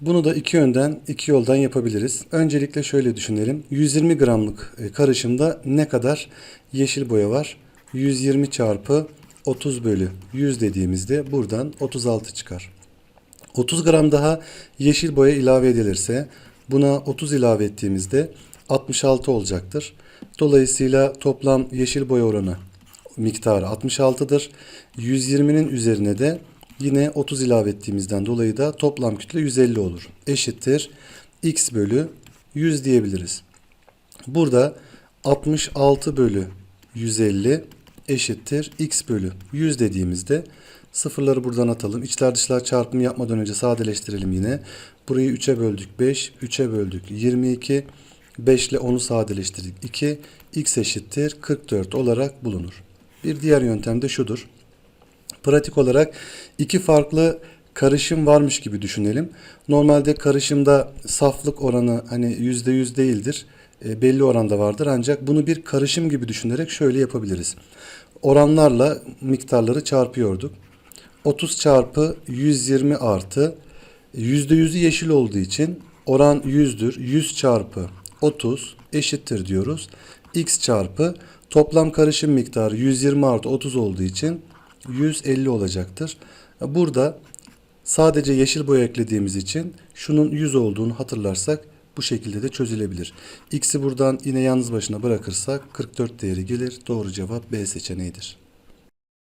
Bunu da iki yönden, iki yoldan yapabiliriz. Öncelikle şöyle düşünelim. 120 gramlık e, karışımda ne kadar yeşil boya var? 120 çarpı 30 bölü 100 dediğimizde buradan 36 çıkar. 30 gram daha yeşil boya ilave edilirse buna 30 ilave ettiğimizde 66 olacaktır. Dolayısıyla toplam yeşil boya oranı miktarı 66'dır. 120'nin üzerine de yine 30 ilave ettiğimizden dolayı da toplam kütle 150 olur. Eşittir x bölü 100 diyebiliriz. Burada 66 bölü 150 eşittir x bölü 100 dediğimizde sıfırları buradan atalım. İçler dışlar çarpımı yapmadan önce sadeleştirelim yine. Burayı 3'e böldük 5, 3'e böldük 22, 5 ile 10'u sadeleştirdik 2, x eşittir 44 olarak bulunur. Bir diğer yöntem de şudur. Pratik olarak iki farklı karışım varmış gibi düşünelim. Normalde karışımda saflık oranı hani %100 değildir. E, belli oranda vardır ancak bunu bir karışım gibi düşünerek şöyle yapabiliriz. Oranlarla miktarları çarpıyorduk. 30 çarpı 120 artı %100'ü yeşil olduğu için oran 100'dür. 100 çarpı 30 eşittir diyoruz. X çarpı toplam karışım miktarı 120 artı 30 olduğu için 150 olacaktır. Burada sadece yeşil boya eklediğimiz için şunun 100 olduğunu hatırlarsak bu şekilde de çözülebilir. X'i buradan yine yalnız başına bırakırsak 44 değeri gelir. Doğru cevap B seçeneğidir.